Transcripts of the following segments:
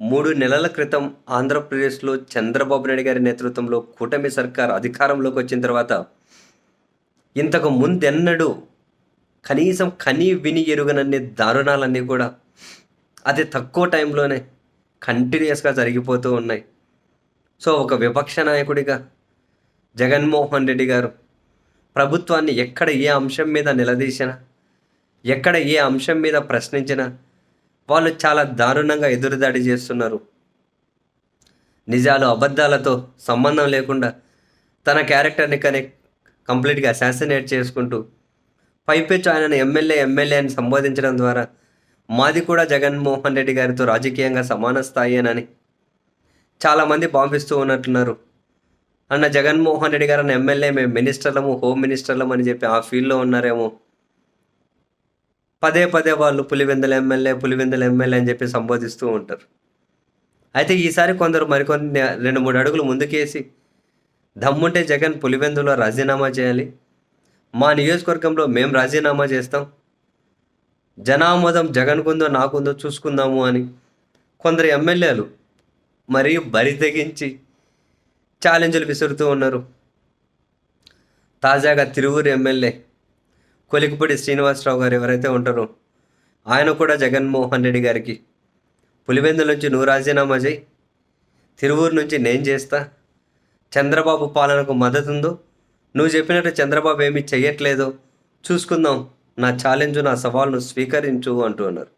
మూడు నెలల క్రితం ఆంధ్రప్రదేశ్లో చంద్రబాబు నాయుడు గారి నేతృత్వంలో కూటమి సర్కార్ అధికారంలోకి వచ్చిన తర్వాత ఇంతకు ముందెన్నడూ కనీసం కని విని ఎరుగనన్ని దారుణాలన్నీ కూడా అతి తక్కువ టైంలోనే కంటిన్యూస్గా జరిగిపోతూ ఉన్నాయి. సో ఒక విపక్ష నాయకుడిగా జగన్మోహన్ రెడ్డి గారు ప్రభుత్వాన్ని ఎక్కడ ఏ అంశం మీద నిలదీసినా ఎక్కడ ఏ అంశం మీద ప్రశ్నించినా వాళ్ళు చాలా దారుణంగా ఎదురుదాడి చేస్తున్నారు. నిజాలు అబద్ధాలతో సంబంధం లేకుండా తన క్యారెక్టర్ని కనెక్ట్ కంప్లీట్గా అసాసినేట్ చేసుకుంటూ పైపెచ్చు ఆయనను ఎమ్మెల్యే ఎమ్మెల్యే అని సంబోధించడం ద్వారా మాది కూడా జగన్మోహన్ రెడ్డి గారితో రాజకీయంగా సమాన స్థాయేనని చాలామంది భావిస్తూ ఉన్నట్టున్నారు. అన్న జగన్మోహన్ రెడ్డి గారు అన్న ఎమ్మెల్యే మేము మినిస్టర్లము హోమ్ మినిస్టర్లము అని చెప్పి ఆ ఫీల్డ్లో ఉన్నారేమో పదే పదే వాళ్ళు పులివెందల ఎమ్మెల్యే పులివెందల ఎమ్మెల్యే అని చెప్పి సంబోధిస్తూ ఉంటారు. అయితే ఈసారి కొందరు మరికొన్ని రెండు మూడు అడుగులు ముందుకేసి దమ్ముంటే జగన్ పులివెందులో రాజీనామా చేయాలి. మా నియోజకవర్గంలో మేము రాజీనామా చేస్తాం. జనామోదం జగన్కుందో నాకుందో చూసుకుందాము అని కొందరు ఎమ్మెల్యేలు మరీ బరి తెగించి ఛాలెంజ్లు విసురుతూ ఉన్నారు. తాజాగా తిరువురు ఎమ్మెల్యే కొలికిపూడి శ్రీనివాసరావు గారు ఎవరైతే ఉంటారో ఆయన కూడా జగన్మోహన్ రెడ్డి గారికి. పులివెందుల నుంచి నువ్వు రాజీనామా చేయి. తిరువూరు నుంచి నేను చేస్తా. చంద్రబాబు పాలనకు మద్దతు ఉందో నువ్వు చెప్పినట్టు చంద్రబాబు ఏమీ చెయ్యట్లేదో. చూసుకుందాం. నా ఛాలెంజ్ నా సవాల్ను స్వీకరించు అంటూ ఉన్నారు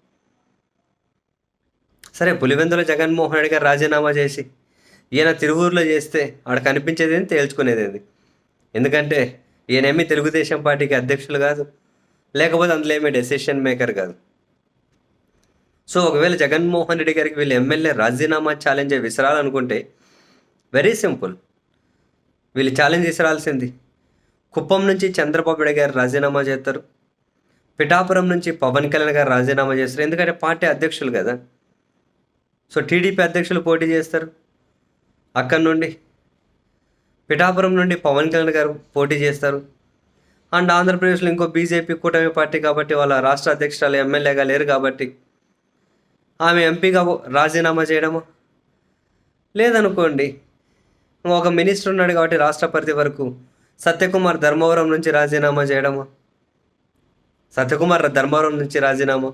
సరే పులివెందుల జగన్మోహన్ రెడ్డి గారు రాజీనామా చేసి ఈయన తిరువూరులో చేస్తే ఆడ కనిపించేది ఏంది తేల్చుకునేది ఏంది ఎందుకంటే ఈయనేమి తెలుగుదేశం పార్టీకి అధ్యక్షులు కాదు. లేకపోతే అందులో ఏమి డెసిషన్ మేకర్ కాదు. సో ఒకవేళ జగన్మోహన్ రెడ్డి గారికి వీళ్ళు ఎమ్మెల్యే రాజీనామా ఛాలెంజ్ విసరాలనుకుంటే వెరీ సింపుల్ వీళ్ళు ఛాలెంజ్ విసరాల్సింది. కుప్పం నుంచి చంద్రబాబు నాయుడు గారు రాజీనామా చేస్తారు. పిఠాపురం నుంచి పవన్ కళ్యాణ్ గారు రాజీనామా చేస్తారు. ఎందుకంటే పార్టీ అధ్యక్షులు కదా. సో టీడీపీ అధ్యక్షులు పోటీ చేస్తారు. అక్కడి నుండి పిఠాపురం నుండి పవన్ కళ్యాణ్ గారు పోటీ చేస్తారు. అండ్ ఆంధ్రప్రదేశ్లో ఇంకో బీజేపీ కూటమి పార్టీ కాబట్టి వాళ్ళ రాష్ట్ర అధ్యక్షురాలు ఎమ్మెల్యేగా లేరు కాబట్టి ఆమె ఎంపీగా రాజీనామా చేయడము? లేదనుకోండి. ఒక మినిస్టర్ ఉన్నాడు కాబట్టి రాష్ట్ర పరిధి వరకు సత్యకుమార్ ధర్మవరం నుంచి రాజీనామా చేయడము? సత్యకుమార్ ధర్మవరం నుంచి రాజీనామా?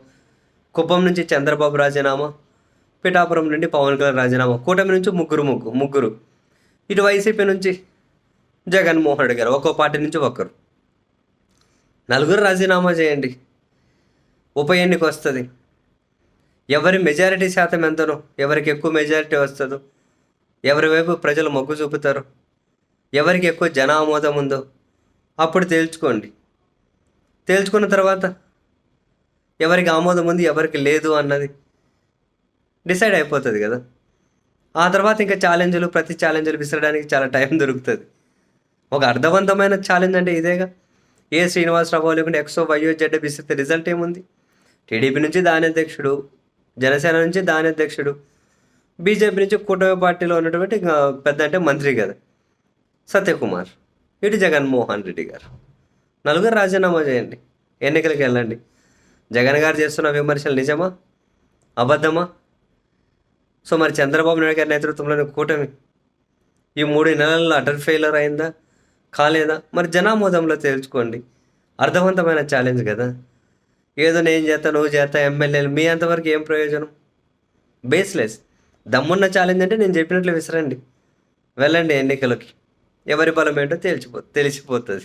కుప్పం నుంచి చంద్రబాబు రాజీనామా? పిఠాపురం నుండి పవన్ కళ్యాణ్ రాజీనామా? కూటమి నుంచి ముగ్గురు ముగ్గురు ముగ్గురు. ఇటు వైసీపీ నుంచి జగన్మోహన్ రెడ్డి గారు ఒక్కో పార్టీ నుంచి ఒక్కరు. నలుగురు రాజీనామా చేయండి. ఉప ఎన్నిక వస్తుంది. ఎవరి మెజారిటీ శాతం ఎంతనో ఎవరికి ఎక్కువ మెజారిటీ వస్తుందో ఎవరి వైపు ప్రజలు మొగ్గు చూపుతారు ఎవరికి ఎక్కువ జన ఆమోదం ఉందో అప్పుడు తేల్చుకోండి. తేల్చుకున్న తర్వాత ఎవరికి ఆమోదం ఉంది ఎవరికి లేదు అన్నది డిసైడ్ అయిపోతుంది కదా. ఆ తర్వాత ఇంకా ఛాలెంజ్లు ప్రతి ఛాలెంజ్లు విసరడానికి చాలా టైం దొరుకుతుంది. ఒక అర్థవంతమైన ఛాలెంజ్ అంటే ఇదేగా. ఏ శ్రీనివాసరావు లేకుంటే ఎక్సో వైయో జెడ్ విసిరితే రిజల్ట్ ఏముంది? టీడీపీ నుంచి దాని అధ్యక్షుడు జనసేన నుంచి దాని అధ్యక్షుడు బీజేపీ నుంచి కూటమి పార్టీలో ఉన్నటువంటి పెద్ద అంటే మంత్రి కదా సత్యకుమార్ ఇటు జగన్మోహన్ రెడ్డి గారు. నలుగురు రాజీనామా చేయండి ఎన్నికలకు వెళ్ళండి. జగన్ గారు చేస్తున్న విమర్శలు నిజమా? అబద్ధమా? సో మరి చంద్రబాబు నాయుడు గారి నేతృత్వంలోని కూటమి ఈ మూడు నెలల్లో అటర్ ఫెయిలర్ అయిందా? కాలేదా? మరి జనామోదంలో తేల్చుకోండి. అర్థవంతమైన ఛాలెంజ్ కదా. ఏదో నేను చేస్తా నువ్వు చేస్తా ఎమ్మెల్యేలు మీ అంతవరకు ఏం ప్రయోజనం? బేస్లెస్. దమ్మున్న ఛాలెంజ్ అంటే నేను చెప్పినట్లు విసరండి. వెళ్ళండి ఎన్నికలకి. ఎవరి బలం ఏంటో తేల్చిపో తెలిసిపోతుంది.